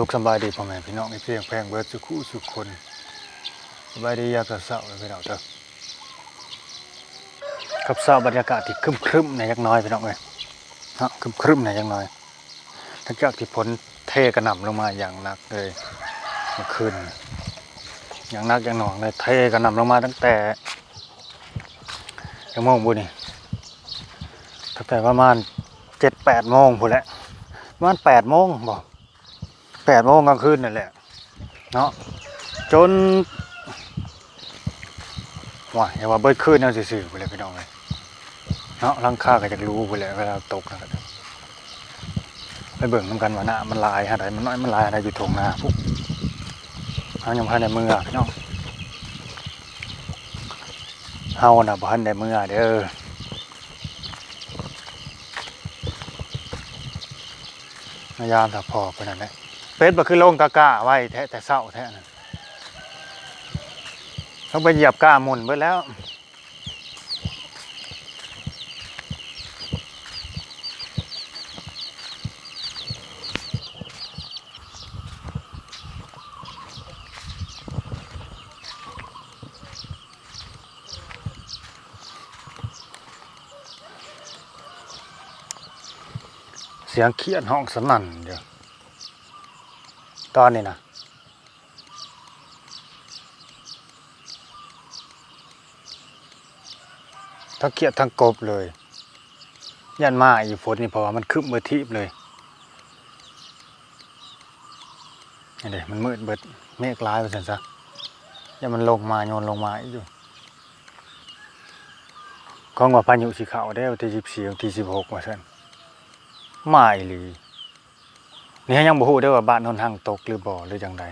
สุขสบายดีพ่อแม่พี่น้องในเพียงแพงเบิดสุขุสุขคนสบายดียามเช้าๆเลยพี่น้องเด้อครับเช้าบรรยากาศที่ครึมๆในยักน้อยพี่น้องเอ้ยฮะครึมๆในยักน้อยหลังจากที่ฝนเทกระหน่ำลงมาอย่างหนักเลยเมื่อคืนอย่างนักอย่างหน่วงเลยเทกระหน่ำลงมาตั้งแต่ยังโมงบุนี่ตั้งแต่ประมาณเจ็ดแปดโมงพูนแหละประมาณแปดโมงบอก แปดโมงกลางคืนนั่นแหละ เนาะจนว่าอย่าว่าเบิดคืนเอาสื่อๆไปเลยพี่น้องเลยเนาะลังค่าก็จะรู้ไปเลยเวลาตกนะครับไปเบิ่งน้ำกันว่าหน้ามันลายอะไรมันน้อยมันลายอะไรอยู่ทงนาปุ๊บเอายังพันในมือพี่น้องเฮาน่ะพันในมือเด้อพยายามถักพอไปนั่นแหละ เป็ดบ่คือลงตะกร้าไว้แท้แต่เศร้าแท้นั่นต้องไปเหยียบก้ามุนเบิดแล้ว เสียงเขียนห้องสนั่นเดี๋ยว ตอนนี้นะทั้งเกียดทั้งกบเลยยันมาอีฝนนี่เพราะว่ามันคึบเบิดทีบเลยนี่เดี๋ยมันมืดเบิดเมฆร้ายไปสันซะยันมันลงมาโยนลงมาอยู่กองว่าพายุสีขาวได้วันที่สิบสี่วันที่สิบหกว่าสันมาอีหลี นี่ยังบ่ฮู้ได้ว่าบ้านนนทางตกหรือบ่หรือจังใด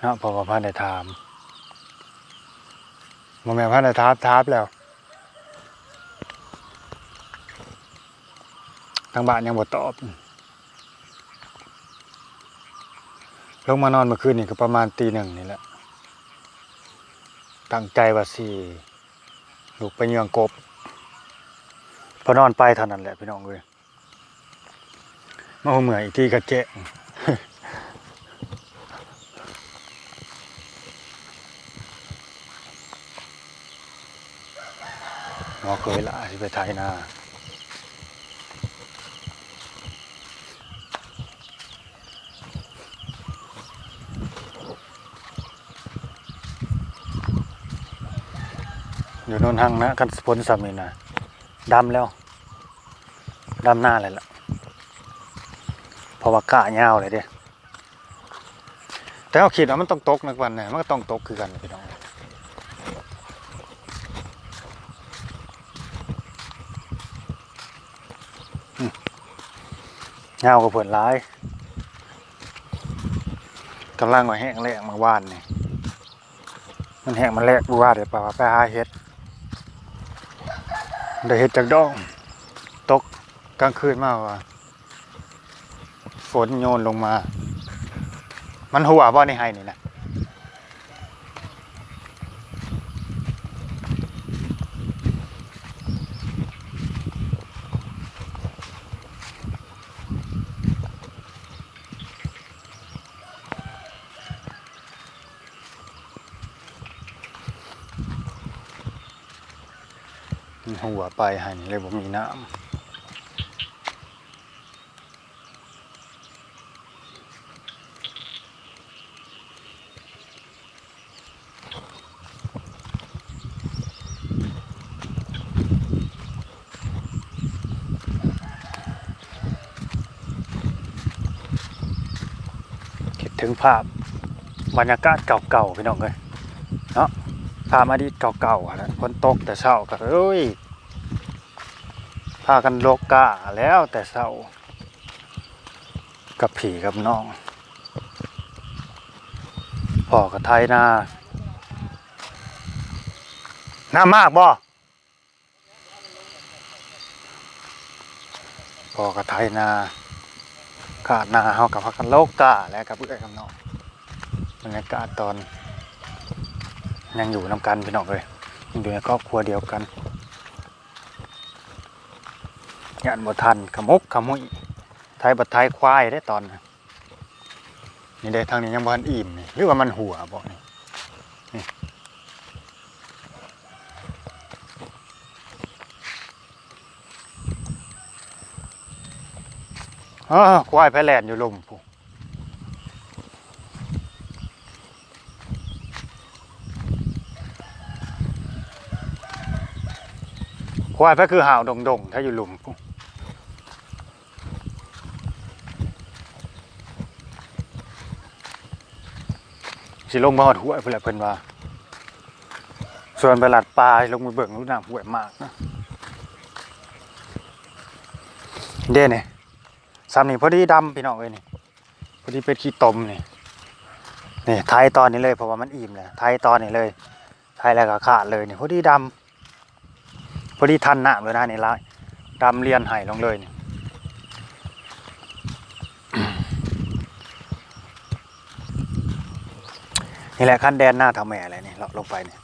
เนาะเพราะว่าพันได้ถามบ่แม่นพันได้ถามถามแล้วทางบ้านยังบ่ตอบลงมานอนเมื่อคืนนี่ก็ประมาณตีหนึ่งนี่แหละ ตั้งใจว่าสิลูกไปเยืองกบ พอนอนไปเท่านั้นแหละพี่น้องเอ้ย มาหัวเหมื่อยอีกทีกระเจะหมอเคยละสิไปไทยนาอยู่นนหังนะกันพ้นสามีนะดำแล้ว ดำหน้าเลยล่ะ ราะว่ากะยาวเลยเด้แต่เอาคิดว่ามันต้องตกนักวันเนี่ยมันก็ต้องตกคือกันพี่น้องอืมยากว่าเพื่อนร้ายกำลังว่าแห้งแล้งมาว่านนี่มันแห้งมันแลกบัวเดี๋ยวป่าไปหาเห็ดได้เห็ดจากดองตกกลางคืนมากว่า ฝนโยนลงมา มันหัวบ่ในไฮนี่นะมันหัวไปไฮนี่เลยบ่มีน้ำ ถึงภาพบรรยากาศเก่าๆพี่น้องเลยเนาะภาพอดีตเก่าๆอะนะฝนตกแต่เช้าก็เอ้ยพากันโลกกาแล้วแต่เช้ากับผีกับน้องพ่อกับไทยนาน้ามากบ่พ่อกับไทยนา กาศหนาเฮากับพักกันโลกกาและกับเพื่อนกับน้องบรรยากาศตอน ยังอยู่นำกันพี่น้องเลยยังอยู่ในครอบครัวเดียวกันยันบ่ทันขมุกขมุยไทยบัดไทยควายได้ตอน นี่ได้ทางนี้ยังบ่ทันอิ่มนี่หรือว่ามันหัวบ่นี่นี่ อ้าวควายแพะแลนอยู่ลมพูควายแพคือห่าวดงๆ ถ้าอยู่หลุมพูสิลงมาหอดหัวยเพื่อนแหละเพิ่นว่า ส่วนไปหลัดปลาลงมือเบิ่งรู้น้ำห่วยมากนะเด้เนี่ย ซ้ำนี่พอดีดำพี่น้องเอ้ยนี่พอดีเป็นขี้ตมนี่นี่ไทยตอนนี้เลยเพราะว่ามันอิ่มแล้วไทยตอนนี้เลยไทยแล้วก็ขาดเลยนี่พอดีดำพอดีทันหน้ำเลยนะนี่ละดำเลียนไห่ลงเลยนี่นี่แหละขั้นแดนหน้าทำแม่อะไรนี่เราลงไปนี่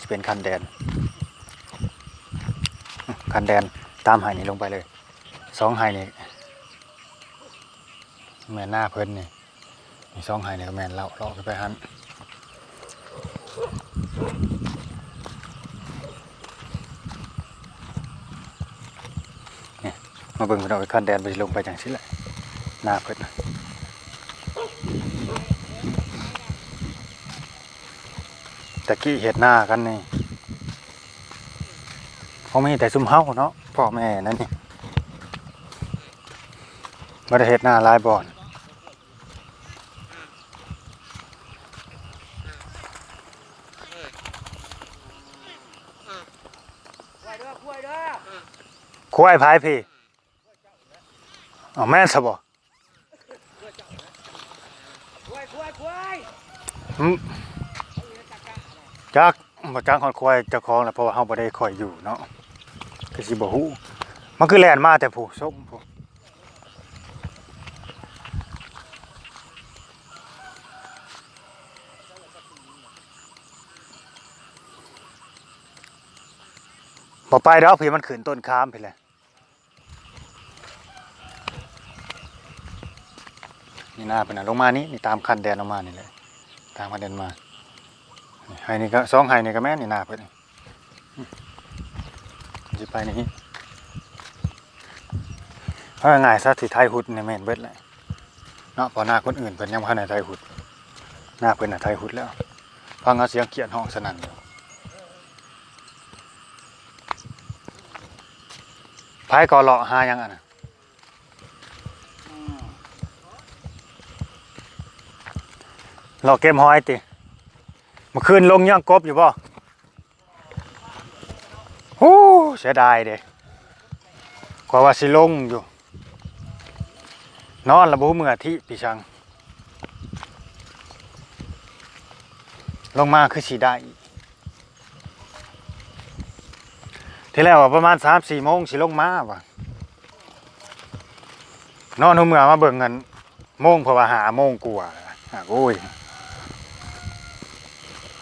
จะเป็นขั้นแดนขั้นแดนตามไห่นี่ลงไปเลยสองไห่นี่ แม่นหน้าเพิ่นนี่มีสองไห่นี่ก็แม่นเราเราขึ้นไปหันนี่มาเบิ่งเราไปขั้นแดนไปลงไปอย่างนี้แหละหน้าเพิ่นนะตะกี้เห็ดหน้ากันนี่เขาไม่แต่ซุ่มเฮาเนาะพ่อแม่นั่นนี่มาได้เห็ดหน้าลายบ่อน ควายเด้อควายเด้อควายพายพี่อ๋อแม่นซะบ่ควายควายควายอืมจักบ่จักฮอดควายเจ้าของแหละเพราะว่าเฮาบ่ได้คอยอยู่เนาะก็สิบ่ฮู้มันคือแล่นมาแต่ผู้ส้มผู้ บ่ไปดอกพี่มันขึ้นต้นคามพี่แหละนี่หน้าเป็นนะลงมานี่นี่ตามคันแดนลงมานี่เลยตามคันแดนมานี่ไฮนี่ก็สองไฮนี่ก็แม่นนี่หน้าเพิ่นนี่อืมสิไปนี่เพราะง่ายซะสิไทยหุดนี่แม่นเบิดแหละเนาะพอหน้าคนอื่นเพิ่นยังบ่ทันได้ไทยหุดหน้าเพิ่นน่ะไทยหุดแล้วฟังเอาเสียงเขียนห้องสนั่นอยู่ ไผก็เลาะหาหยังอะนะหลอเกมหอยติเมื่อคืนลงย่างกบอยู่บ่ฮู้เสียดายเด้กว่าว่าสิลงอยู่ นอนระบุมือที่พี่ชัง ลงมาคือสีได้อีก ที่แรกว่าประมาณสามสี่โมงสิลงมาว่ะนอนหัวเมื่อมาเบิ่งกันโมงเพราะว่าหาโมงกว่าหาโอ้ย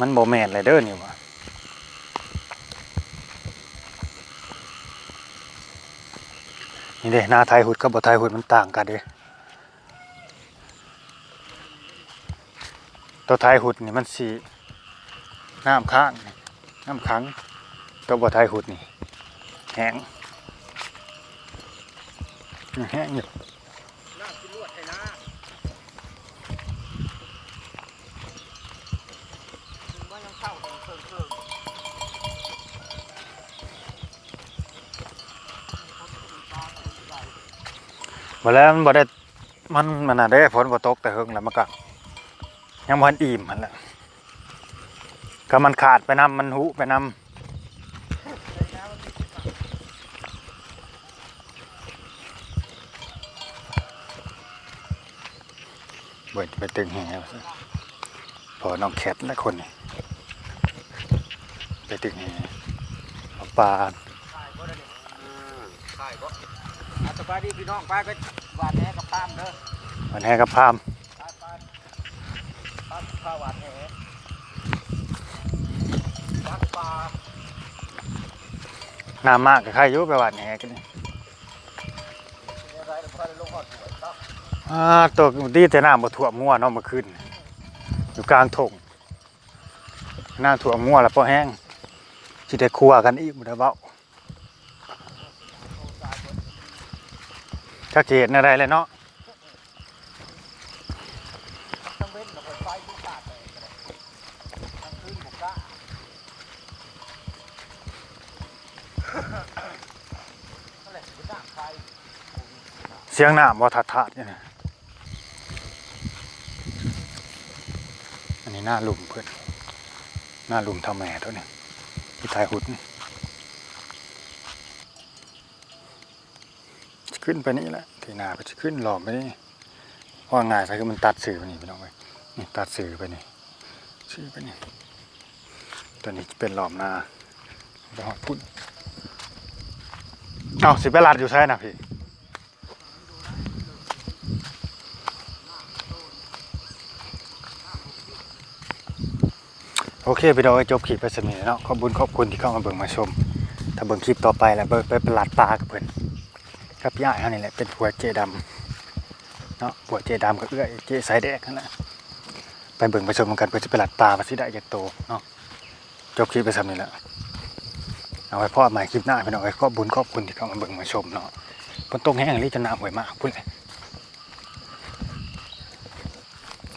มันโบแมนเลยเด้อนี่วะนี่เด้หน้าไทยหุดกับบ่ไทยหุดมันต่างกันเด้ตัวไทยหุดนี่มันสีน้ำค้างนี่น้ำขัง ตัวบ่ไทยหุดนี่แห้งแห้งอยู่น้ำกินลวดไอ้นะมันยังเข้าแล้วมันบ่ได้มันมันน่ะเด้ฝนบ่ตกแต่เฮิงแล้วมันก็ยังพันอิ่มหั่นแหละก็มันขาดไปนำมันหุไปนำ เบิดไปตึงแหวซะพอน้องแคทและคนนี่ไปตึงแหเอาปลาขายบ่ได้เนี่ยขายบ่อะสบายดีพี่น้องไปก็หวานแหกับปาล์มเด้อมันแห่กับพามปาล์มปาล์มปาล์มข้าวหวานแหปาล์มปลาน้ำมากกับใครอยุไปหวานแหกันนี่ ตัวดีแต่น้ำมาถั่วมั่วเนาะมาขึ้น อยู่กลางถงน้าถั่วมั่วแล้วพอแห้งจิได้คั่วกันอีกมันไดเบาถ้าเกตอะไรเลยเนาะเสียงหน้าบาทัดทัเนี่ยอันนี้ หน้าหลุมเพิ่อนหน้าหลุมท่าแม่ตัวนี้ที่ทายหุดนี่ขึ้นไปนี่แหละที่หนาก็จะขึ้นหลอมไปนี่เพราะว่าง่ายไปคือมันตัดสื่อไปนี่พี่น้องเว้ยนี่ตัดสื่อไปนี่สื่อไปนี่ตัวนี้จะเป็นหลอมหน้าไปหอดพุ่นเอาสิไปลัดอยู่ใช่นะพี่ โอเคพี่น้องจบคลิปไปสนิทเนาะขอบคุณขอบคุณที่เข้ามาเบิ่งมาชม ถ้าเบิ่งคลิปต่อไปแล้วเบิ่งไปป็นหลัดปลากับเพิ่อนกับพี่าเฮานี่แหละเป็นผัวเจดำเนาะผัวเจดำกับเอื้อยเจสายแดกนั่นแหละไปเบิ่งไปชมกันเพื่อจะไปหลัดปลาว่าสิได้จากโตเนาะจบคลิปไปสนิทแล้วเอาไว้พ่อใหม่คลิปหน้าพี่น้องไว้ขอบคุญขอบคุณที่เข้ามาเบิ่งมาชมเนาะฝนตกแห้งรีจะน้ำห่วยมากพุ่นเลย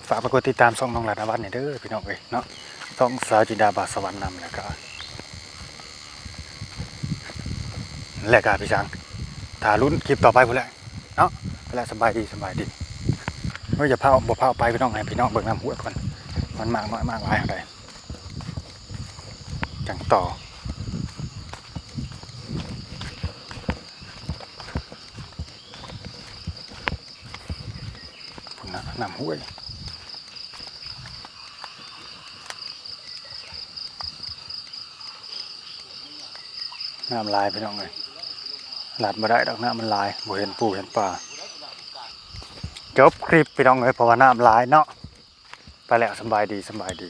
ฝากไปกดติดตามช่องน้องหลานวัดนี่เด้อพี่น้องเอ้ยเนาะต้องสาวจินดาบาสวรรค์นำแล้วก็แลกาพี่ช้างถ่ารุ่นคลิปต่อไปพุ่นแหละเนาะไปแล้วสบายดีสบายดีเมื่อจะพาบ่พาไปพี่น้องให้พี่น้องเบิ่งน้ำหัวก่อนมันมากน้อยมากหลายอะไรจังต่อนะน้ำห้วย น้ำลายพี่น้องเลยหลัดมาได้ดอกน้ำมันลายบ่เห็นปูเห็นปลาจบคลิปพี่น้องเลยเพราะว่าน้ำลายเนาะไปแล้วสบายดีสบายดี